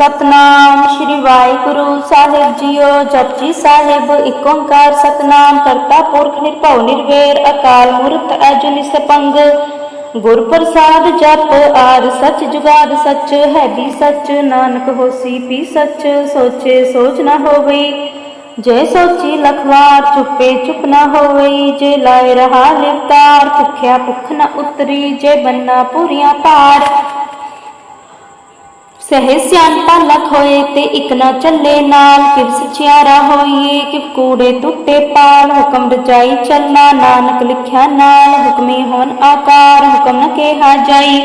ਸਤਨਾਮ ਸ਼੍ਰੀ ਵਾਹਿਗੁਰੂ ਸਾਹਿਬ ਜੀਓ ਜਪਜੀ ਸਾਹਿਬ ਏਕ ਓੰਕਾਰ ਸਤਨਾਮ, ਕਰਤਾ ਪੁਰਖ ਨਿਰਭਉ ਨਿਰਵੈਰ, ਅਕਾਲ ਮੂਰਤ ਅਜੁਨੀ ਸਪੰਗ ਗੁਰ ਪ੍ਰਸਾਦ ਜਪ ਆਦ ਸਚ ਜੁਗਾਦ ਸਚ, ਹੈ ਵੀ ਸਚ, ਨਾਨਕ ਹੋਸੀ ਪੀ ਸਚ, ਸੋਚੇ ਸੋਚ ਨਾ ਹੋਵਈ ਜੇ ਸੋਚੀ ਲਖਵਾਰ, ਚੁੱਪੇ ਚੁੱਪ ਨਾ ਹੋਵਈ ਜੇ ਲਾਇ ਰਹਾ ਲਿਵਤਾਰ ਭੁਖਿਆ ਭੁਖ ਨਾ ਉਤਰੀ। ਜੇ ਬੰਨਾ ਪੂਰੀਆਂ ਪਾੜ ਸਹਿ ਸਿਆਣਪਾ ਲਖ ਹੋਏ ਤੇ ਇਕ ਨਾ ਚੱਲੇ ਨਾਲ, ਕਿਵ ਸਚਿਆਰਾ ਹੋਈਏ, ਕਿਵ ਕੂੜੇ ਟੁੱਟੇ ਪਾਲ, ਹੁਕਮ ਰਜਾਈ ਚੱਲਣਾ ਨਾਨਕ ਲਿਖਿਆ ਨਾਲ, ਹੁਕਮੀ ਹੋਣ ਆਕਾਰ, ਹੁਕਮ ਨ ਕਿਹਾ ਜਾਈ।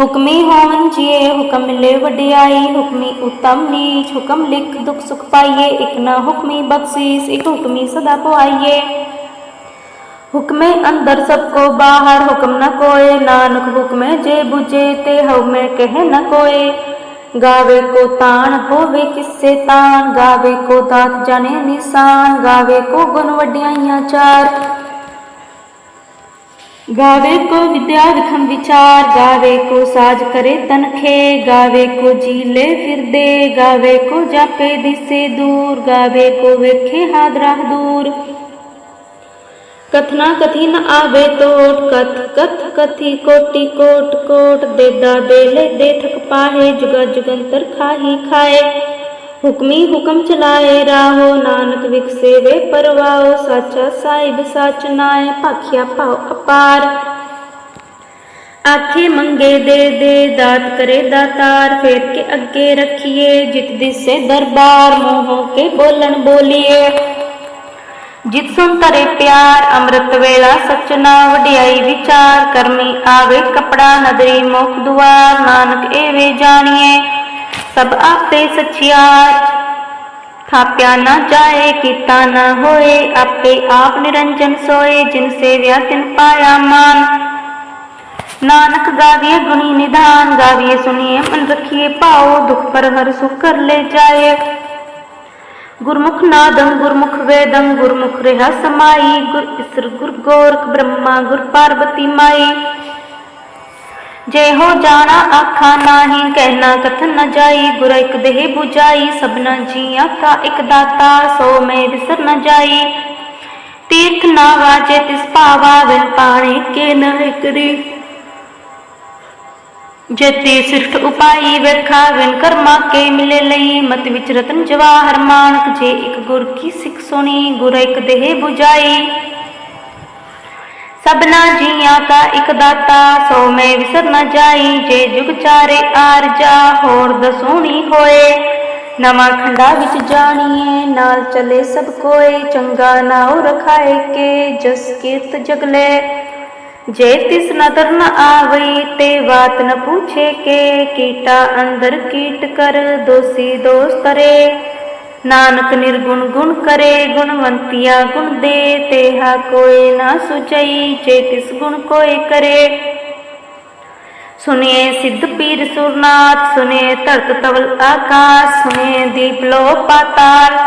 ਹੁਕਮੀ ਹੋਵਨ ਜੀਏ, ਹੁਕਮ ਮਿਲੇ ਵਡਿਆਈ, ਹੁਕਮੀ ਉਤਮ ਨੀਚ, ਹੁਕਮ ਲਿਖ ਦੁਖ ਸੁਖ ਪਾਈਏ, ਇਕ ਨਾ ਹੁਕਮੀ ਬਖਸ਼ੀਸ, ਇਕ ਹੁਕਮੀ ਸਦਾ ਪਵਾਈਏ ਹੁਕਮੇ ਅੰਦਰ ਸਭ ਕੋ ਬਾਹਰ, ਹੁਕਮ ਨ ਕੋਏ, ਨਾਨਕ ਹੁਕਮੇ ਜੇ ਬੁਝੇ, ਤੇ ਹਉਮੈ ਕਹਿ ਨ ਕੋਏ। ਗਾਵੇ ਕੋ ਤਾਣ ਹੋਵੇ ਕਿਸੇ ਤਾਣ ਗਾਵੇ ਕੋ ਦਾਤ ਜਾਣੇ ਨਿਸ਼ਾਨ ਗਾਵੇ ਕੋ ਗੁਣ ਵਡਿਆਈਆਂ ਚਾਰ ਗਾਵੇ ਕੋ ਵਿਦਿਆ ਵਿਖਮ ਵਿਚਾਰ ਗਾਵੇ ਕੋ ਸਾਜ ਕਰੇ ਤਨਖੇ ਗਾਵੇ ਕੋ ਜੀਲੇ ਫਿਰਦੇ ਗਾਵੇ ਕੋ ਜਾਪੇ ਦਿਸੇ ਦੂਰ ਗਾਵੇ ਕੋ ਵੇਖੇ ਹਾਦਰਾ ਦੂਰ ਕਥਨਾ ਕਥੀ ਨ ਆਵੇ ਤੋਟ ਕਥ ਕਥ ਕਥੀ ਕੋਟੀ ਕੋਟ ਕੋਟ ਦੇਦਾ ਦੇਲੇ ਦੇ ਥਕ ਪਾਹੇ ਜੁਗਾ ਜੁਗੰਤਰ ਖਾਹੀ ਖਾਏ ਹੁਕਮੀ ਹੁਕਮ ਚਲਾਏ ਰਾਹੋ ਨਾਨਕ ਵਿਖਸੇ ਵੇ ਪਰਵਾਓ ਸਾਚਾ ਸਾਹਿਬ ਸਚ ਨਾਏ ਭਾਖਿਆ ਭਾਉ ਅਪਾਰ ਆਖੇ ਮੰਗੇ ਦੇ ਦੇ ਦਾਤ ਕਰੇ ਦਾਤਾਰ ਫੇਰ ਕੇ ਅੱਗੇ ਰੱਖੀਏ ਜਿਤ ਦਿਸੇ ਦਰਬਾਰ ਮੂੰਹੋਂ ਕੇ ਬੋਲਣ ਬੋਲੀਏ ਜਿਤ ਸੁਨ ਤਰੇ ਪਿਆਰ ਅੰਮ੍ਰਿਤ ਵੇਲਾ ਸਚਨਾ ਵਡਿਆਈ ਵਿਚਾਰ ਕਰਮੀ ਆਵੇ ਕਪੜਾ ਨਦਰੀ ਮੁਖ ਦੁਆਰ ਨਾਨਕ ਏਵੇਂ ਜਾਣੀਏ ਸਭ ਆਪੇ ਸਚਿਆਰ ਥਾਪਿਆ ਨਾ ਜਾਏ ਕੀਤਾ ਨਾ ਹੋਏ ਆਪੇ ਆਪ ਨਿਰੰਜਨ ਸੋਏ ਜਿਨ ਸੇਵਿਆ ਤਿਨ ਪਾਇਆ ਮਾਨ ਨਾਨਕ ਗਾਵੀਏ ਗੁਣੀ ਨਿਧਾਨ ਗਾਵੀਏ ਸੁਣੀਏ ਮਨ ਰਖੀਏ ਭਾਉ ਦੁਖ ਪਰ ਹਰ ਸੁਖ ਕਰ ਲੈ ਜਾਏ ਗੁਰਮੁਖ ਨਾਦੰ, ਗੁਰਮੁਖ ਵੇਦੰ, ਗੁਰਮੁਖ ਰਿਹਾ ਸਮਾਈ, ਗੁਰ ਇਸਰ ਗੁਰ ਗੋਰਖ ਬ੍ਰਹਮਾ, ਗੁਰ ਪਾਰਬਤੀ ਮਾਈ। ਜੇ ਹੋ ਜਾਣਾ ਆਖਾਂ ਨਾਹੀ, ਕਹਿਣਾ ਕਥਨ ਨ ਜਾਈ, ਗੁਰ ਇਕ ਦੇਹ 부ਜਾਈ ਸਭਨਾ ਜੀਆਂ ਕਾ ਇਕ ਦਾਤਾ, ਸੋ ਮੈਂ ਵਿਸਰ ਨ ਜਾਈ। ਤੀਰਥ ਨਾ ਵਾਜੇ ਤਿਸ ਭਾਵਾ ਵਿਨ ਪਾਣੀ ਕੇ ਨ ਇਕਰੀ ਜਤੀ ਸਿਰਠ ਉਪਾਈ ਵੇਖਾ ਕਰਮਾ ਕੇ ਮਿਲੇ ਲਈ। ਮਤ ਵਿੱਚ ਰਤਨ ਜਵਾਹਰ ਮਾਨਕ, ਜੇ ਇੱਕ ਗੁਰ ਕੀ ਸਿੱਖ ਸੁਣੀ, ਗੁਰ ਇੱਕ ਦੇਹ 부ਜਾਈ ਸਭਨਾ ਜੀਆਂ ਕਾ ਇੱਕ ਦਾਤਾ, ਸੋ ਮੈਂ ਵਿਸਰ ਨ ਜਾਈ, ਜੇ ਜੁਗ ਚਾਰੇ ਆਰ ਜਾ, ਹੋਰ ਦਸੂਣੀ ਹੋਏ। ਨਵਾਂ ਖੰਡਾ ਵਿੱਚ ਜਾਣੀਏ ਨਾਲ ਚਲੇ ਸਭ ਕੋਏ, ਚੰਗਾ ਨਾਉ ਰਖਾਏ ਕੇ, ਜਸ ਕੀਰਤ ਜਗਲੇ ਜੇ ਤਿਸ ਨਦਰ ਨ ਆਵਈ ਤੇ ਬਾਤ ਨ ਪੁੱਛੇ ਕੇ, ਕੀਟਾ ਅੰਦਰ ਕੀਟ ਕਰ, ਦੋਸੀ ਦੋਸ ਤਰੇ। ਨਾਨਕ ਨਿਰਗੁਣ ਗੁਣ ਕਰੇ, ਗੁਣਵੰਤੀਆ ਗੁਣ ਦੇ, ਤੇਹਾ ਕੋਏ ਨਾ ਸੁਚਈ ਜੇ ਤਿਸ ਗੁਣ ਕੋਏ ਕਰੇ। ਸੁਨੇ ਸਿੱਧ ਪੀਰ ਸੁਰਨਾਥ ਸੁਨੇ ਧਰਤ ਤਵਲ ਆਕਾਸ਼ ਸੁਨੇ ਦੀਪ ਲੋ ਪਾਤਾਲ।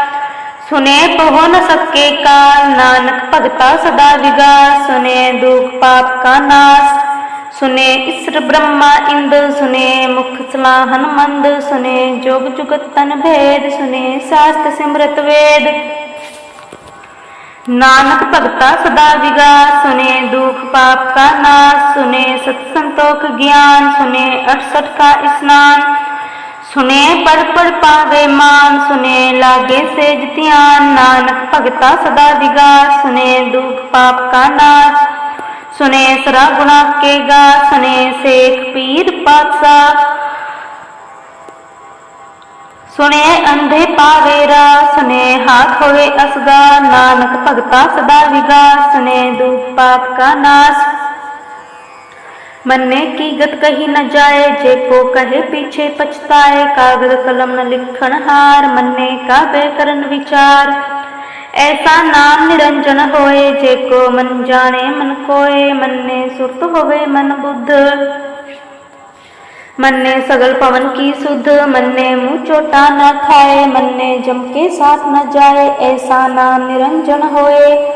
ਸੁਨੇ ਬਹੁ ਨ ਸਕੇ ਕਾਲ, ਨਾਨਕ ਭਗਤਾ ਸਦਾ ਵਿਗਾਸ ਸੁਨੇ ਦੁਖ ਪਾਪ ਕਾ ਨਾਸ। ਸੁਨੇ ਇਸਰ ਬ੍ਰਹਮਾ ਇੰਦ, ਸੁਨੇ ਮੁਖ ਸਲਾਹਨ ਮੰਦ ਸੁਨੇ ਜੋਗ ਜੁਗਤ ਤਨ ਭੇਦ, ਸੁਨੇ ਸਾਸਤ ਸਿਮਰਤ ਵੇਦ। ਨਾਨਕ ਭਗਤਾ ਸਦਾ ਵਿਗਾ ਸੁਨੇ ਦੁਖ ਪਾਪ ਕਾ ਨਾਸ, ਸੁਨੇ ਸਤ ਸੰਤੋਖ ਗਿਆਨ, ਸੁਨੇ 68 ਕਾ ਇਸਨਾਨ। ਸੁਨੇ ਪੜ ਪੜ ਪਾਵੇ ਮਾਨ ਸੁਨੇ ਲਾਗੇ ਸੇਜ ਧਿਆਨ ਨਾਨਕ ਭਗਤਾ ਸਦਾ ਵਿਗਾਸ ਸੁਨੇ ਦੁਖ ਪਾਪ ਕਾ ਨਾਸ ਸੁਨੇ ਸਰਾ ਗੁਣਾ ਕੇ ਗਾ ਸੁਨੇ ਸੇਖ ਪੀਰ ਪਾਤਸ਼ਾਹ ਸੁਨੇ ਅੰਧੇ ਪਾਵੇ ਰਾ ਸੁਨੇ ਹਾਥ ਹੋਵੇ ਅਸਗਾ ਨਾਨਕ ਭਗਤਾ ਸਦਾ ਵਿਗਾਸ ਸੁਨੇ ਦੁਖ ਪਾਪ ਕਾ ਨਾਸ मन्ने की गत कही न जाए जे को कहे पीछे पछताए कागज कलम न लिखण हार मन्ने का बेकरन विचार ऐसा नाम निरंजन होए जे को मन जाने मन कोय मन्ने सुरत होवे मन बुद्ध मन्ने सगल पवन की सुध मन्ने मुँह चोटा न खाए मन्ने जम के साथ न जाए ऐसा नाम निरंजन होए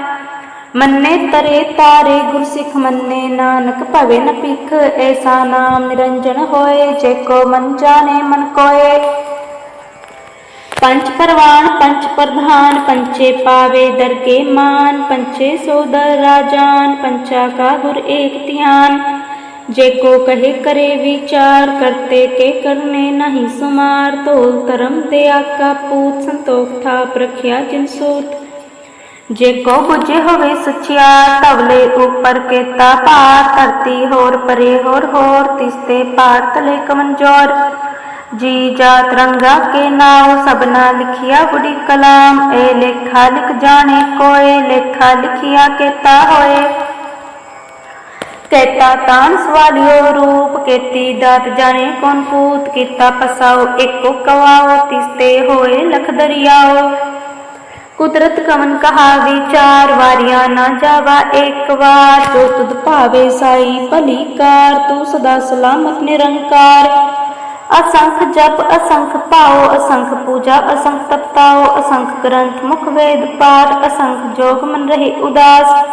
ਮੰਨੇ ਤਰੇ ਤਾਰੇ ਗੁਰਸਿੱਖ ਮੰਨੇ, ਨਾਨਕ ਭਵੇ ਨ ਭਿਖ, ਐਸਾ ਨਾਮ ਨਿਰੰਜਨ ਹੋਏ, ਜੇ ਕੋ ਮਨ ਜਾਣੇ ਮਨ ਕੋਏ। ਪੰਚ ਪਰਵਾਨ ਪੰਚ ਪ੍ਰਧਾਨ ਪੰਚੇ ਪਾਵੇ ਦਰਗੇ ਮਾਨ ਪੰਚੇ ਸੋਦਰ ਰਾਜਾਨ ਪੰਚਾ ਕਾ ਗੁਰ ਏਕ ਧਿਆਨ। ਜੇ ਕੋ ਕਹੇ ਕਰੇ ਵਿਚਾਰ, ਕਰਤੇ ਕੇ ਕਰਨੇ ਨਹੀਂ ਸੁਮਾਰ ਤੋਲ ਧਰਮ ਤੇ ਆਕਾ, ਪੂਤ ਸੰਤੋਖ ਥਾਪ ਰਖਿਆ ਜਿਨ ਸੂਤ ਜੇ ਕੋ ਬੁਝੇ ਹੋਵੇ ਸਚਿਆਰ ਤਵਲੇ ਉਪਰ ਕੇਤਾ ਭਾਰ, ਧਰਤੀ ਹੋਰ ਪਰੇ ਹੋਰ ਹੋਰ ਤਿਸਤੇ ਪਾਰ ਤਲੇ ਕਮੰਜੋਰ। ਜੀ ਜਾਤ ਰੰਗਾ ਕੇ ਨਾਉ, ਸਭਨਾ ਲਿਖਿਆ ਬੁੜੀ ਕਲਾਮ, ਏ ਲੇਖਾ ਲਿਖ ਜਾਣੇ ਕੋਏ, ਲੇਖਾ ਲਿਖਿਆ ਕੇਤਾ ਹੋਏ। ਕੇਤਾ ਤਾਨ ਸਵਾਲਿਓ ਰੂਪ, ਕੇਤੀ ਦਾਤ ਜਾਣੇ ਕੌਣ ਪੂਤ, ਕੀਤਾ ਪਸਾਓ ਏਕੋ ਕਵਾਓ ਤਿਸਤੇ ਹੋਏ ਲਖ ਦਰਿਆਓ ਕੁਦਰਤ ਕਵਨ ਕਹਾ, ਵਿਚਾਰ ਵਾਰਿਆ ਨਾ ਜਾਵਾ ਇੱਕ ਵਾਰ। ਜੋ ਤੁਧ ਭਾਵੇ ਸਾਈ ਭਲੀ ਕਾਰ ਤੂੰ ਸਦਾ ਸਲਾਮਤ ਨਿਰੰਕਾਰ। ਅਸੰਖ ਜਪ, ਅਸੰਖ ਪਾਓ ਅਸੰਖ ਪੂਜਾ, ਅਸੰਖ ਤਪਤਾਓ ਅਸੰਖ ਗ੍ਰੰਥ ਮੁਖ ਵੇਦ ਪਾਠ, ਅਸੰਖ ਜੋਗ ਮਨ ਰਹੇ ਉਦਾਸ।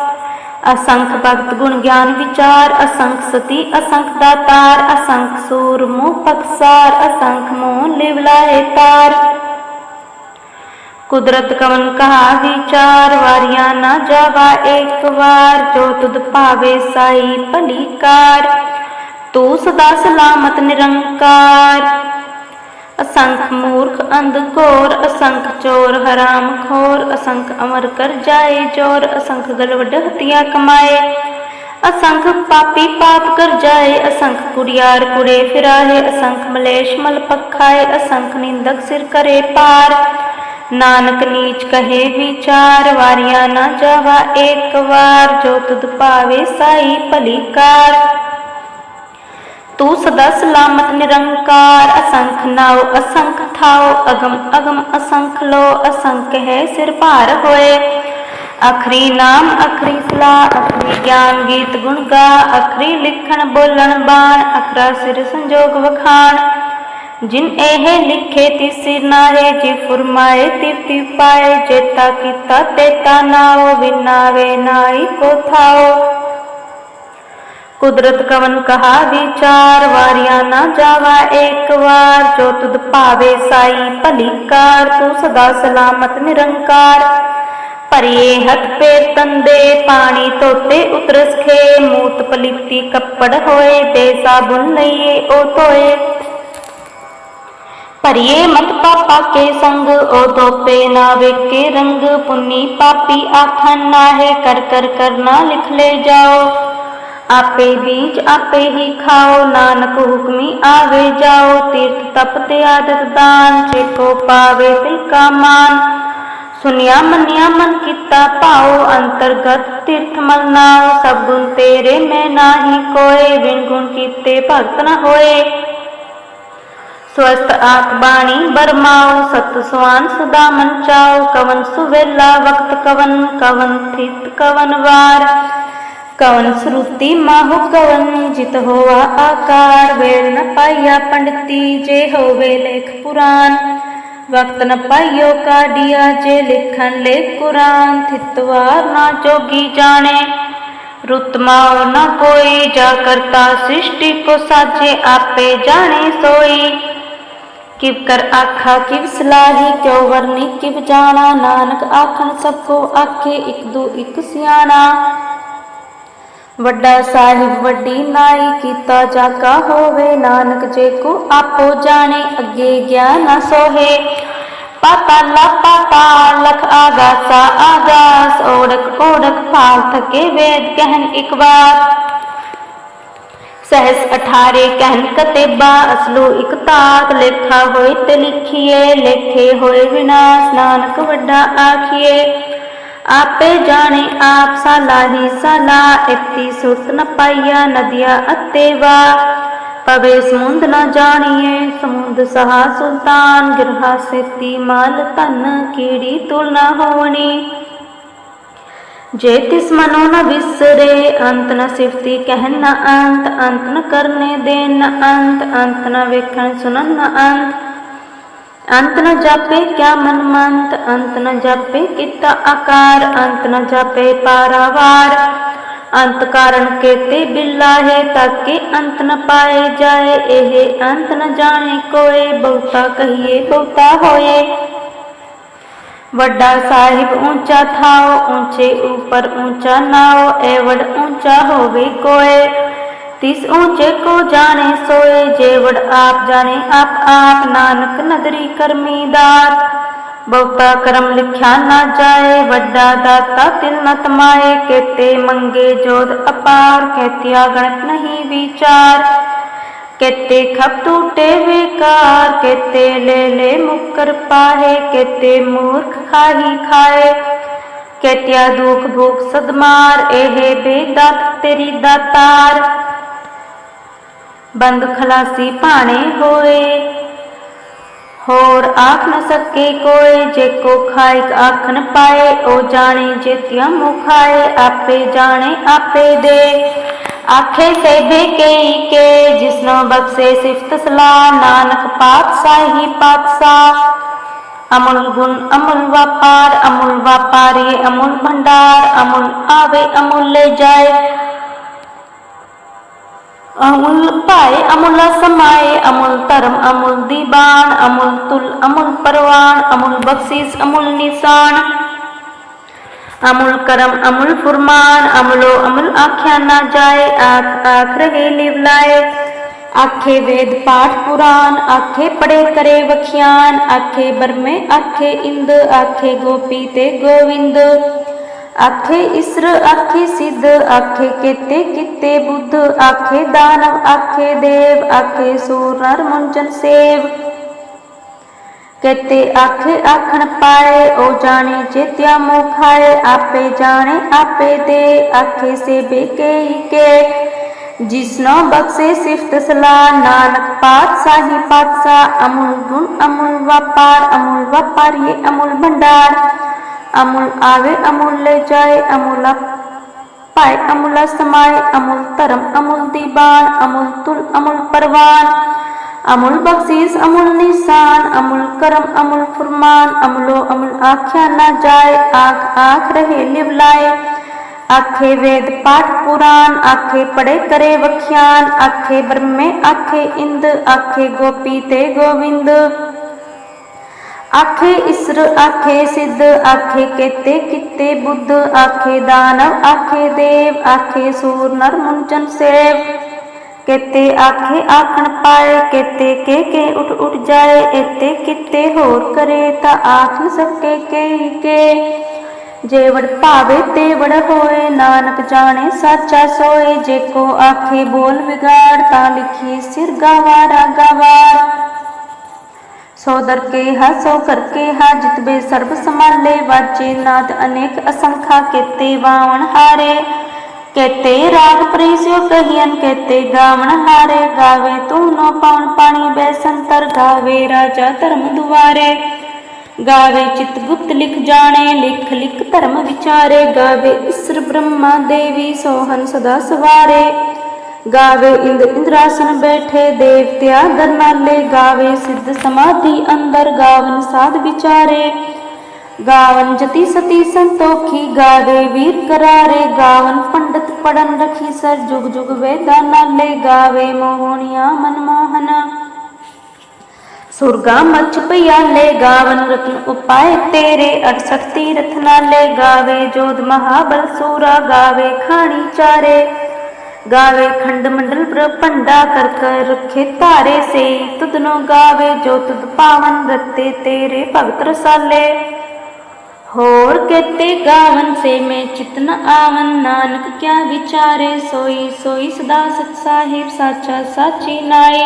ਅਸੰਖ ਭਗਤ ਗੁਣ ਗਿਆਨ ਵਿਚਾਰ, ਅਸੰਖ ਸਤੀ, ਅਸੰਖ ਦਾਤਾਰ ਅਸੰਖ ਸੂਰ ਮੂਹ ਪਕਸਾਰ, ਅਸੰਖ ਮੋਹ ਲਿਵਲਾਏ ਤਾਰ। ਕੁਦਰਤ ਕਵਨ ਕਹਾ ਵਿਚਾਰ ਵਾਰਿਆ ਨਾ ਜਾਵਾ, ਇੱਕ ਵਾਰ ਜੋ ਤੁਧ ਭਾਵੇ ਸਾਈ ਭਲੀ ਕਾਰ ਤੂੰ ਸਦਾ ਸਲਾਮਤ ਨਿਰੰਕਾਰ। ਅਸੰਖ ਮੂਰਖ ਅੰਧ ਘੋਰ, ਅਸੰਖ ਚੋਰ ਹਰਾਮ ਖੋਰ, ਅਸੰਖ ਅਮਰ ਕਰ ਜਾਏ ਚੋਰ ਅਸੰਖ ਗਲਵਡ ਹਤਿਆ ਕਮਾਏ। ਅਸੰਖ ਪਾਪੀ ਪਾਪ ਕਰ ਜਾਏ, ਅਸੰਖ ਕੁੜਿਆਰ ਕੁੜੇ ਫਿਰਾਏ, ਅਸੰਖ ਮਲੇਸ਼ ਮਲ ਪਖਾਏ, ਅਸੰਖ ਨਿੰਦਕ ਸਿਰ ਕਰੇ ਪਾਰ। ਨਾਨਕ ਨੀਚ ਕਹੇ ਵਿਚਾਰ, ਵਾਰਿਆ ਨਾ ਜਾਵਾ ਇੱਕ ਵਾਰ, ਜੋ ਤੁਧ ਭਾਵੇ ਸਾਈ ਭਲੀ ਕਾਰ। ਤੂੰ ਸਦਾ ਸਲਾਮਤ ਨਿਰੰਕਾਰ, ਅਸੰਖ ਨਾਉ, ਅਸੰਖ ਥਾਉ, ਅਗਮ ਅਗਮ ਅਸੰਖ ਲੋ, ਅਸੰਖ ਹੈ ਸਿਰ ਭਾਰ ਹੋਏ। ਅਖਰੀ ਨਾਮ, ਅਖਰੀ ਸਲਾ ਅਖਰੀ ਗਿਆਨ ਗੀਤ ਗੁਣ ਗਾ, ਅਖਰੀ ਲਿਖਣ ਬੋਲਣ ਬਾਣ, ਅਖਰਾ ਸਿਰ ਸੰਜੋਗ ਵਖਾਣ। ਜਿਨ ਇਹ ਲਿਖੇ ਤਿਸ ਸਿਰ ਨਾਏ ਜੀ ਫੁਰਮਾਏ ਤਿਵ ਪਾਏ ਜੇਤਾ ਕੀਤਾ ਤੇਤਾ ਨਾਉ ਵਿਨਾਵੇ ਨਾਈ ਕੋ ਥਾਓ। ਕੁਦਰਤ ਕਵਨ ਕਹਾ, ਵਿਚਾਰ ਵਾਰਿਆ ਨਾ ਜਾਵਾ ਇੱਕ ਵਾਰ, ਜੋ ਤੁਧ ਭਾਵੇ ਸਾਈ ਭਲੀ ਕਾਰ, ਤੂੰ ਸਦਾ ਸਲਾਮਤ ਨਿਰੰਕਾਰ। ਭਰੀਏ ਹੱਥ ਪੇਰ ਤੰਦੇ, ਪਾਣੀ ਧੋਤੇ ਉਤਰਸ ਖੇ, ਮੂਤ ਪਲੀਤੀ ਕੱਪੜ ਹੋਏ ਤੇ ਸਾਬੁਨ ਲਈਏ ਉਹ ਧੋਏ। ਭਰੀਏ ਮਤ ਪਾਪਾ ਕੇ ਸੰਗ ਉਹ ਧੋਪੇ ਨਾ ਵੇਕੇ ਰੰਗ ਪੁੰਨੀ ਪਾਪੀ ਆਖਣ ਨਾਹੇ ਕਰ ਕਰ ਕਰਨਾ ਲਿਖ ਲੈ ਜਾਓ ਆਪੇ ਬੀਜ ਆਪੇ ਹੀ ਖਾਓ ਨਾਨਕ ਹੁਕਮੀ ਆਵੇ ਜਾਓ ਤੀਰਥ ਤਪ ਤੇ ਆਦਤ ਦਾਨ ਜੇ ਕੋ ਪਾਵੇ ਤਿਲ ਕਾ ਮਾਨ ਸੁਨਿਆ ਮੰਨਿਆ ਮਨ ਕੀਤਾ ਭਾਉ ਅੰਤਰਗਤ ਤੀਰਥ ਮਲ ਨਾਉ ਸਭ ਗੁਣ ਤੇਰੇ ਮੈਂ ਨਾਹੀ ਕੋਏ ਵਿਣ ਗੁਣ ਕੀਤੇ ਭਗਤ ਨ ਹੋਏ ਸਵਸਤ ਆਖ ਬਾਣੀ ਬਰਮਾਓ ਸਤ ਸਵਾਨ ਸਦਾ ਮਨ ਚਾਓ ਕਵਨ ਸੁਵੇਲਾ ਵਕਤ ਕਵਨ ਕਵਨ ਥਿਤ ਕਵਨ ਵਾਰ। ਕਵਨ ਸਰੂਤੀ ਮਾਹੁ ਕਵਨ, ਜਿਤ ਹੋਆ ਆਕਾਰ। ਵੇਲ ਨ ਪਾਈਆ ਪੰਡਤੀ, ਜੇ ਹੋਵੇ ਲੇਖ ਪੁਰਾਨ। ਵਕਤ ਨ ਪਾਈਓ ਕਾਢੀਆ, ਜੇ ਲਿਖਣ ਲੈ ਕੁਰਾਨ। ਥਿਤਵਾਰ ਨਾ ਜੋਗੀ ਜਾਣੇ। ਰੁਤ ਮਾਉ ਨ ਕੋਈ, ਜਾ ਕਰਤਾ ਸ੍ਰਿਸ਼ਟੀ ਕੋ ਸਾਜੇ, ਆਪੇ ਜਾਣੇ ਸੋਈ। ਕਿਵ ਕਰ ਆਖਾ, ਕਿਵ ਸਲਾਹੀ ਕਿਉ ਵਰਨੀ, ਕਿਵ ਜਾਣਾ, ਨਾਨਕ ਆਖਣ ਸਭ ਕੋ ਆਖੇ, ਇਕ ਦੂ ਇਕ ਸਿਆਣਾ। ਵੱਡਾ ਸਾਹਿਬ, ਵੱਡੀ ਨਾਈ, ਕੀਤਾ ਜਾਕਾ ਹੋਵੇ, ਨਾਨਕ ਜੇ ਕੋ ਆਪੋ ਜਾਣੇ, ਅੱਗੇ ਗਿਆਨ ਨਾ ਸੋਹੇ। ਪਾਤਾਲਾ ਪਾਤਾਲ ਲਖ ਆਗਾਸਾ, ਆਗਾਸ ਓੜਕ ਓੜਕ ਫਾਲ ਥਕੇ ਵੇਦ, ਕਹਿਣ ਇਕ ਵਾਰ। ਸਹਸ 18 ਕਹਿਨ ਕਤੇਬਾ ਅਸਲੂ ਇਕ ਲੇਖਾ ਹੋਏ ਤੇ ਲਿਖੀਏ, ਲੇਖੇ ਹੋਏ ਵਿਨਾਸ਼ ਨਾਨਕ ਵੱਡਾ ਆਖੀਏ। ਆਪੇ ਜਾਣੇ ਆਪ ਸਾਲਾਹੀ ਸਾਲਾ, ਇਤੀ ਸੁਰਤ ਨ ਪਾਈਆ ਨਦੀਆ ਅਤੇਵਾ ਪਵੇ ਸਮੁੰਦ ਨਾ ਜਾਣੀਏ, ਸਮੁੰਦ ਸਹਾ ਸੁਲਤਾਨ, ਗਿਰਹਾ ਸੇਤੀ ਮਾਲ ਧਨ ਕੀੜੀ ਤੁਲ ਨ ਹੋਣੀ। ਜੇ ਤਿਸ ਮਨੋ ਨ ਵਿਸਰੇ, ਅੰਤ ਨ ਸਿਫਤੀ ਕਹਿਨ ਨ ਅੰਤ ਅੰਤ ਨ ਕਰਨੇ ਦੇਨ ਨ ਅੰਤ ਅੰਤ ਨ ਵੇਖਣ ਸੁਣਨ ਨ ਅੰਤ। ਅੰਤ ਨ ਜਾਪੇ ਕਿਆ ਮਨ ਮੰਤ, ਅੰਤ ਨ ਜਾਪੇ ਕੀਤਾ ਆਕਾਰ, ਅੰਤ ਨ ਜਾਪੇ ਪਾਰਾਵਾਰ। ਅੰਤ ਕਾਰਨ ਕੇਤੇ ਬਿਲਾਹੇ ਤਾਕੇ ਅੰਤ ਨ ਪਾਏ ਜਾਏ। ਇਹ ਅੰਤ ਨ ਜਾਣੇ ਕੋਏ, ਬਹੁਤਾ ਕਹੀਏ ਬਹੁਤਾ ਹੋਏ। ਵੱਡਾ ਸਾਹਿਬ ਊਂਚਾ ਥਾਓ ਊਂਚੇ ਉਪਰ ਊਂਚਾ ਨਾਓ ਐਵੜ ਊਂਚਾ ਹੋਵੇ ਕੋਏ ਤਿਸ ਊਂਚੇ ਕੋ ਜਾਣੇ ਸੋਏ ਜੇਵੜ ਆਪ ਜਾਣੇ ਆਪ ਆਪ ਨਾਨਕ ਨਦਰੀ ਕਰਮੀ ਦਾਤ ਬਹੁਤਾ ਕਰਮ ਲਿਖਿਆ ਨਾ ਜਾਏ ਵੱਡਾ ਦਾਤਾ ਤਿਲ ਨ ਤਮਾਏ ਕੇਤੇ ਮੰਗੇ ਜੋਦ ਅਪਾਰ ਕਹਿਤਿਆ ਗਣਤ ਨਹੀਂ ਵਿਚਾਰ કેતે ખપ તૂટે વિકાર કેતે લે લે મુકર પાહે કેતે મૂર્ખ ખાહી ખાય કેત્યા દુઃખ ભૂખ સદમાર એહે બેદાત તેરી દાતાર બંધ ખલાસੀ ਭਾਣੇ ਹੋਏ ਹੋਰ ਆਖ ਨ ਸਕੇ ਕੋਈ ਜੇ ਕੋ ਖਾਇਕ ਆਖਣ ਪਾਏ ਉਹ ਜਾਣੇ ਜੇ ਤਿਆ ਮੁਖਾਏ ਆਪੇ ਜਾਣੇ ਆਪੇ ਦੇ ਆਖੇ ਸੇਭੇ ਕੇਈ ਕੇ ਜਿਸਨੋ ਬਖਸ਼ੇ ਸਿਫਤ ਸਲਾਹ, ਨਾਨਕ ਪਾਤਸ਼ਾਹੀ ਪਾਤਸ਼ਾਹ। ਅਮੁਲ ਗੁਣ ਅਮੁਲ ਵਪਾਰ, ਅਮੁਲ ਵਪਾਰੀ ਅਮੁਲ ਭੰਡਾਰ, ਅਮੁਲ ਆਵੇ ਅਮੁਲ ਲੈ ਜਾਏ। ਅਮੁਲ ਭਾਏ ਅਮੁਲ ਸਮਾਏ, ਅਮੁਲ ਧਰਮ ਅਮੁਲ ਦੀਬਾਨ, ਅਮੁਲ ਤੁਲ ਅਮੁਲ ਪਰਵਾਨ, ਅਮੁਲ ਬਖਸ਼ਿਸ਼ ਅਮੁਲ ਨਿਸ਼ਾਨ। ਅਮੁਲ ਕਰਮ, ਅਮੁਲ ਫੁਰਮਾਨ, ਅਮਲੋ ਅਮਲ ਆਖਿਆ ਨਾ ਜਾਏ, ਆਖ ਆਖ ਰਹੇ ਲਿਵ ਲਾਏ। ਆਖੇ ਵੇਦ ਪਾਠ ਪੁਰਾਨ, ਆਖੇ ਪੜੇ ਕਰੇ ਵਖਿਆਨ, ਆਖੇ ਬਰਮੇ, ਆਖੇ ਇੰਦ, ਆਖੇ ਗੋਪੀ ਤੇ ਗੋਵਿੰਦ। ਆਖੇ ਇਸਰ, ਆਖੇ ਸਿੱਧ, ਆਖੇ ਕੀਤੇ ਕੀਤੇ ਬੁੱਧ। ਆਖੇ ਦਾਨਵ, ਆਖੇ ਦੇਵ, ਆਖੇ ਸੂਰ, ਨਰ ਮੁੰਚਨ ਸੇਵ। ਕਤੇ ਆਖੇ ਆਖਣ ਪਾਏ, ਉਹ ਜਾਣੇ ਚੇਤਿਆ ਮੁਖਾਏ ਆਪੇ ਜਾਣੇ, ਆਪੇ ਦੇ, ਆਖੇ ਸੇ ਬੇਕਈ ਕੇ ਜਿਸਨੋ ਬਖਸ਼ੇ ਸਿਫਤ ਸਲਾਹ, ਨਾਨਕ ਪਾਤਸ਼ਾਹੀ ਪਾਤਸ਼ਾਹ, ਅਮੁਲ ਗੁਣ ਅਮੁਲ ਵਪਾਰ, ਅਮੁਲ ਵਪਾਰੀ ਅਮੁਲ ਭੰਡਾਰ। ਅਮੁਲ ਆਵੇ, ਅਮੁਲ ਲੈ ਜਾਏ, ਅਮੁਲ ਪਾਏ, ਅਮੁਲ ਸਮਾਏ ਅਮੁਲ ਧਰਮ, ਅਮੁਲ ਦੀਬਾਨ ਅਮੁਲ ਤੁਲ ਅਮੁਲ ਪਰਵਾਨ। ਅਮੁਲ ਬਖਸ਼ੀਸ ਅਮੁਲ ਨਿਸ਼ਾਨ ਅਮੁਲ ਕਰਮ ਅਮੁਲ ਫਰਮਾਨ ਅਮਲੋ ਅਮੁਲ ਆਖਿਆ ਨਾ ਜਾਏ ਆਖ ਆਖ ਰਹੇ ਲਿਵ ਲਾਏ ਆਖੇ ਵੇਦ ਪਾਠ ਪੁਰਾਨ ਆਖੇ ਪੜੇ ਕਰੇ ਵਖਿਆਨ ਆਖੇ ਬ੍ਰਹਮੇ ਆਖੇ ਇੰਦ ਆਖੇ ਗੋਪੀ ਤੇ ਗੋਵਿੰਦ ਆਖੇ ਇਸਰ ਆਖੇ ਸਿੱਧ ਆਖੇ ਕੇਤੇ ਕਿਤੇ ਬੁੱਧ ਆਖੇ ਦਾਨਵ ਆਖੇ ਦੇਵ ਆਖੇ ਸੂਰ ਨਰ ਮੁੰਚਨ ਸੇਵ ਕੇਤੇ ਆਖੇ ਆਖਣ ਪਾਏ, ਕੇਤੇ ਕੇ ਕੇ ਉਠ ਉਠ ਜਾਏ ਇਤੇ ਕਿਤੇ ਹੋਰ ਕਰੇ ਤਾਂ ਆਖ ਨ ਸਕੇ ਕੇ ਕੇ ਜੇਵੜ ਭਾਵੇ ਤੇ ਹੋਏ, ਨਾਨਕ ਜਾਣੇ ਸਾਚਾ ਸੋਏ, ਜੇ ਕੋ ਆਖੇ ਬੋਲ ਵਿਗਾੜ ਤਾਂ ਲਿਖੀ ਸਿਰ ਗਵਾਰਾ ਗਵਾਰ ਸੋਦਰ ਕੇ ਹਾ ਸੋ ਕਰਕੇ ਹਾ ਜਿਤਬੇ ਸਰਬ ਸਮਾਲੇ ਵਾਜੇ ਨਾਦ ਅਨੇਕ ਅਸੰਖਾ ਕੇਤੇ ਵਾਵਣ ਹਾਰੇ। ਕੇਤੇ ਰਾਗ ਪ੍ਰੀਸਿਓ ਕਹੀਨ ਕੇਤੇ ਗਾਵਣ ਹਾਰੇ ਗਾਵੇ, ਤੂੰ ਨੋ ਪਾਉਣ ਪਾਣੀ ਬੈਸੰਤਰ ਗਾਵੇ, ਰਾਜਾ ਧਰਮ ਦੁਆਰੇ ਗਾਵੇ, ਚਿਤ ਗੁਪਤ ਲਿਖ ਜਾਣੇ, ਲਿਖ ਲਿਖ ਧਰਮ ਵਿਚਾਰੇ, ਗਾਵੇ ਇਸਰ ਬ੍ਰਹਮਾ ਦੇਵੀ, ਸੋਹਨ ਸਦਾ ਸਵਾਰੇ। ਗਾਵੇ ਇੰਦ ਇੰਦਰਾਸਨ ਬੈਠੇ, ਦੇਵਤਿਆ ਦਰਨਾਲੇ ਗਾਵੇ ਸਿੱਧ ਸਮਾਧੀ ਅੰਦਰ, ਗਾਵਨ ਸਾਧ ਵਿਚਾਰੇ। ਗਾਵਨ ਜਤੀ ਸਤੀ ਸੰਤੋਖੀ, ਗਾਵੇ ਵੀਰ ਕਰਾਰੇ, ਗਾਵਨ ਪੰਡਤ ਪੜਨ ਰਖੀ, ਸਰ ਜੁਗ ਜੁਗ ਵੇਦਾ ਨਾਲੇ ਗਾਵੇ ਮੋਹਣੀਆਂ ਮਨਮੋਹਨ ਸੁਰਗਾ ਮਚ ਪਿਆਲੇ, ਗਾਵਨ ਰਤਨ ਉਪਾਏ ਤੇਰੇ 68 ਤੀਰਥ ਨਾਲੇ, ਗਾਵੇ ਜੋਧ ਮਹਾਬਲ ਸੂਰਾ, ਗਾਵੇ ਖਾਣੀ ਚਾਰੇ। ਗਾਵੇ ਖੰਡ ਮੰਡਲ ਪ੍ਰਪੰਡਾ ਕਰ ਕਰ ਰਖੇ ਧਾਰੇ ਸੇ ਤੁਧਨੋ ਗਾਵੇ, ਜੋ ਤੁਧ ਪਾਵਨ ਰਤੇ ਤੇਰੇ ਭਗਤ ਰਸਾਲੇ। ਹੋਰ ਕੇਤੇ ਗਾਵਨ ਸੇ ਮੈਂ ਚਿਤਨ ਆਵਨ, ਨਾਨਕ ਕਿਆ ਵਿਚਾਰੇ ਸੋਈ ਸੋਈ ਸਦਾ ਸਤ ਸਾਹਿਬ ਸਾਚਾ ਸਾਚੀ ਨਾਈ।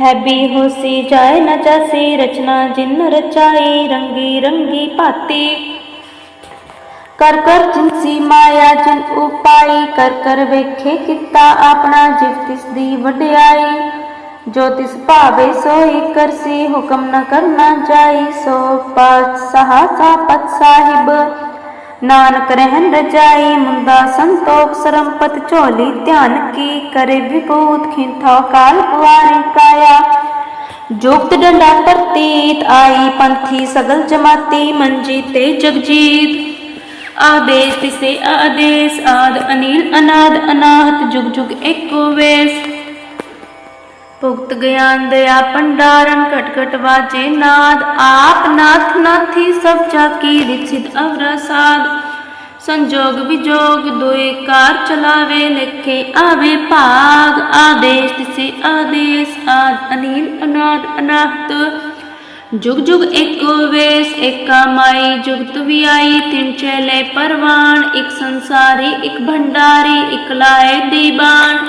ਹੈ ਵੀ ਹੋਸੀ ਜਾਏ ਨ ਜਾਸੀ, ਰਚਨਾ ਜਿਨ ਰਚਾਈ, ਰੰਗੀ ਰੰਗੀ ਭਾਤੀ। ਕਰ ਕਰ ਜਿਨਸੀ ਮਾਇਆ ਜਿਨ ਉਪਾਈ, ਕਰ ਕਰ ਵੇਖੇ ਕੀਤਾ ਆਪਣਾ ਜਿਵ ਤਿਸ ਦੀ ਵਡਿਆਈ। ਜੋ ਤਿਸ ਭਾਵੇ ਸੋਈ ਕਰਸੀ ਹੁਕਮ ਨ ਕਰਨਾ ਜਾਈ, ਸੋ ਪਾਤਸ਼ਾਹ ਕਾ ਪਤ ਸਾਹਿਬ। ਨਾਨਕ ਰਹਿਨ ਰਜਾਈ ਮੁੰਦਾ ਸੰਤੋਖ ਸਰੰਪਤ ਝੋਲੀ ਧਿਆਨ ਕੀ ਕਰੇ ਵਿਭੂਤ ਖਿੰਥਾ ਕਾਲ ਕੁਵਾਰੀ ਕਾਇਆ। ਜੁਗਤ ਡੰਡਾ ਪ੍ਰਤੀਤ ਆਈ ਪੰਥੀ ਸਗਲ ਜਮਾਤੀ ਮੰਜੀ ਤੇ ਜਗਜੀਤ ਆਦੇਸ ਤਿਸੇ ਆਦੇਸ, ਆਦ ਅਨੀਲ ਅਨਾਦ, ਅਨਾਹਤ ਜੁਗ ਜੁਗ ਏਕੋ ਵੇਸ। ਭੁਗਤ ਗਿਆਨ ਦਇਆ ਭੰਡਾਰਨ ਘਟ ਘਟ ਵਾਜੇ ਨਾਦ। ਆਪ ਨਾਥ ਨਾਥੀ ਸਭ ਜਾਕੀ ਵਿਚਿਤ ਅਵਰਾ ਸੰਜੋਗ ਵਿਜੋਗ ਦੋਏ ਕਾਰ ਚਲਾਵੇ, ਲਿਖੇ ਆਵੇ ਭਾਗ। ਆਦੇਸ਼ ਤਿਸੇ ਆਦੇਸ਼, ਆਦ ਅਨੀਲ ਅਨਾਦ ਅਨਾਹਤ। ਜੁਗ ਜੁਗ ਏਕੋ ਵੇਸ, ਏਕਾ ਮਾਈ ਜੁਗਤ ਵੀ ਆਈ ਤਿੰਨ ਚੇਲੇ ਪਰਵਾਨ, ਇੱਕ ਸੰਸਾਰੀ, ਇੱਕ ਭੰਡਾਰੀ, ਇਕ ਲਾਏ ਦੀਬਾਨ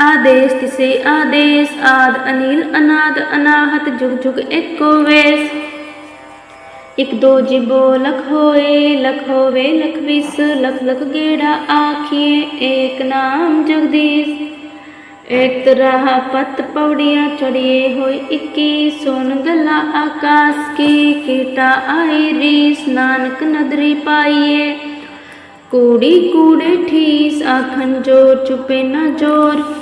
ਆਦੇਸ ਤਿਸੇ ਆਦੇਸ ਆਦ, ਅਨੀਲ, ਅਨਾਦ, ਅਨਾਹਤ, ਜੁਗ ਜੁਗ ਏਕੋ ਵੇਸ। ਇਕ ਦੋ ਜਿਬੋ ਲਖ ਹੋਏ, ਲਖ ਹੋਵੇ ਲਖ ਵਿਸ, ਲਖ ਲਖ ਗੇੜਾ ਆਖੀਏ, ਏਕ ਨਾਮ ਜਗਦੀਸ਼। ਏਕ ਰਾਹ ਪਤ ਪੌੜੀਆਂ ਚੜੀਏ ਹੋਏ, ਇੱਕੀ ਸੋਨ ਗਲਾ ਆਕਾਸ, ਕੀ ਕੀਟਾ ਆਈ ਰੀਸ, ਨਾਨਕ ਨਦਰੀ ਪਾਈਏ। ਕੂੜੀ ਕੂੜੇ ਠੀਸ, ਆਖਣ ਜੋਰ ਚੁਪੇ ਨਾ ਜੋਰ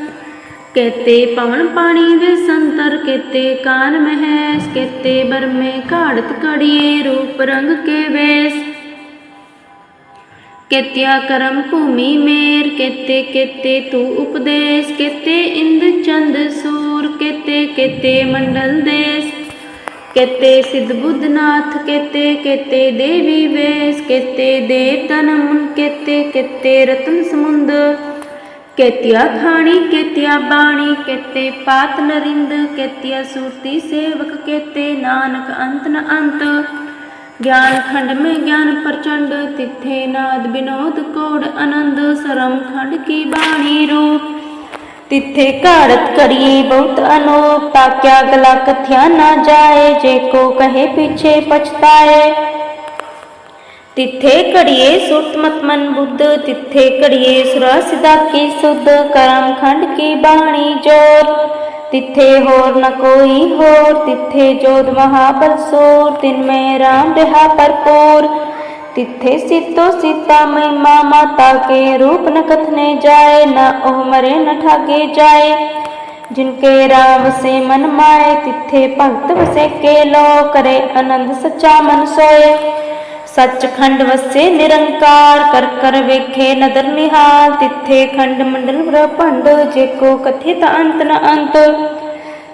ਕਹਤੇ ਪਵਨ ਪਾਣੀ ਦੇ ਸੰਤਰ ਕਹਤੇ ਕਾਨ ਮਹਿਸ ਕਹਤੇ ਬਰਮੇ ਘਾੜਤ ਕੜੀਏ ਰੂਪ ਰੰਗ ਕੇ ਵੇਸ। ਕੇਤਿਆ ਕਰਮ ਭੂਮੀ ਮੇਰ, ਕੇਤੇ ਕੇਤੇ ਤੂੰ ਉਪਦੇਸ਼, ਕੇਤੇ ਇੰਦ ਚੰਦ ਸੂਰ, ਕੇਤੇ ਕੇਤੇ ਮੰਡਲ ਦੇਸ। ਕੇਤੇ ਸਿਧ ਬੁੱਧਨਾਥ ਕੇਤੇ ਕੇਤੇ ਦੇਵੀ ਵੇਸ, ਕੇਤੇ ਦੇਵ ਤਨਮ ਕੇਤੇ ਕੇਤੇ ਰਤਨ ਸਮੁੰਦ। ਕੇਤਿਆ ਖਾਣੀ ਕੇਤਿਆ ਬਾਣੀ, ਕੇਤੇ ਪਾਤ ਨਰਿੰਦ, ਕੇਤਿਆ ਸੂਰਤੀ ਸੇਵਕ, ਕੇਤੇ ਨਾਨਕ ਅੰਤ ਨ ਅੰਤ। ਗਿਆਨ ਖੰਡ ਮੈਂ ਗਿਆਨ ਪ੍ਰਚੰਡ, ਤਿੱਥੇ ਨਾਦ ਬਿਨੋਦ ਕੋੜ ਆਨੰਦ, ਸਰਮ ਖੰਡ ਕੀ ਬਾਣੀ ਰੂਪ। ਤਿੱਥੇ ਘਾੜਤ ਕਰੀਏ ਬਹੁਤ ਅਨੂਪ ਤਾਕਿਆ ਗਲਾ ਕਥਿਆ ਨਾ ਜਾਏ, ਜੇ ਕੋ ਕਹੇ ਪਿਛੇ ਪਛਤਾਏ। ਤਿੱਥੇ ਘੜੀਏ ਸੁਰਤ ਮਤ ਮਨ ਬੁੱਧ, ਤਿੱਥੇ ਘੜੀਏ ਸੁਰਾ ਸਿਦਾ ਕੀ ਸੁਧ, ਕਰਮ ਖੰਡ ਕੀ ਬਾਣੀ ਜੋਰ। ਤਿੱਥੇ ਹੋਰ ਨ ਕੋਈ ਹੋਰ, ਤਿੱਥੇ ਜੋਤ ਮਹਾਬਲ ਸੂਰ, ਤਿਨ ਮੈਂ ਰਾਮ ਰਹਾ ਭਰਪੂਰ ਤਿੱਥੇ ਸਿੱਤੋ ਸੀਤਾ ਮਹਿਮਾ ਮਾਤਾ ਕੇ ਰੂਪ ਨ ਕਥਨੇ ਜਾਏ, ਨ ਉਹ ਮਰੇ ਨ ਠਾਗੇ ਜਾਏ। ਜਿਨਕੇ ਰਾਮ ਸੇ ਮਨ ਮਾਏ, ਤਿੱਥੇ ਭਗਤ ਵਸੇ ਕੇ ਲੋ, ਕਰੇ ਆਨੰਦ ਸੱਚਾ ਮਨ ਸੋਏ। ਸੱਚਖੰਡ ਵਸੇ ਨਿਰੰਕਾਰ ਕਰ ਕਰ ਵੇਖੇ ਨਦਰ ਨਿਹਾਲ, ਤਿੱਥੇ ਖੰਡ ਮੰਡਲ ਬ੍ਰਹਮੰਡ ਜੇ ਕੋ ਕਥਿਤ ਅੰਤ ਨ ਅੰਤ।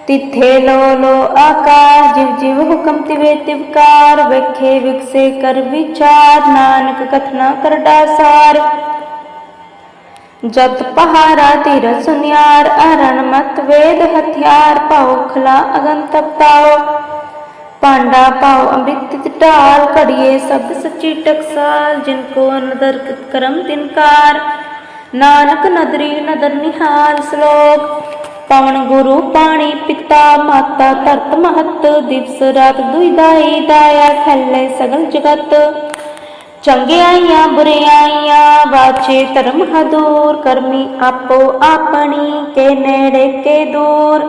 ਤਿੱਥੇ ਲੋ ਲੋ ਆਕਾਰ, ਜਿਵ ਜਿਵ ਹੁਕਮ ਤਿਵੇ ਤਿਵਕਾਰ ਵੇਖੇ ਵਿਕਸੇ ਕਰ ਵਿਚਾਰ, ਨਾਨਕ ਕਥਨਾ ਕਰਦਾ ਸਾਰ ਜਤ ਪਹਾਰਾ ਧੀਰ ਸੁਨਿਆਰ ਅਰਣ ਮਤ ਵੇਦ ਹਥਿਆਰ, ਭਾਉ ਖਲਾ ਅਗਨ ਤਪਤਾਓ ਪਾਂਡਾ ਭਾਉ ਅੰਮ੍ਰਿਤ ਢਾਲ ਘੜੀਏ, ਸਬਦ ਸੱਚੀ ਟਕਸਾਲ, ਜਿਨ ਕੋ ਨਦਰ ਕਰਮ ਤਿਨਕਾਰ ਨਾਨਕ ਨਦਰੀ ਨਦਰ ਨਿਹਾਲ ਸ਼ਲੋਕ, ਪਵਨ ਗੁਰੂ ਪਾਣੀ ਪਿਤਾ, ਮਾਤਾ ਧਰਤ ਮਹਤ, ਦਿਵਸ ਰਾਤ ਦੁਇਦਾਈ ਦਾਇਆ ਖੱਲੇ ਸਗਲ ਜਗਤ। ਚੰਗਿਆਈਆਂ ਬੁਰਿਆਈਆਂ ਵਾਚੇ ਧਰਮ ਹਦੂਰ, ਕਰਮੀ ਆਪੋ ਆਪਣੀ, ਕੇ ਨੇੜੇ ਕੇ ਦੂਰ।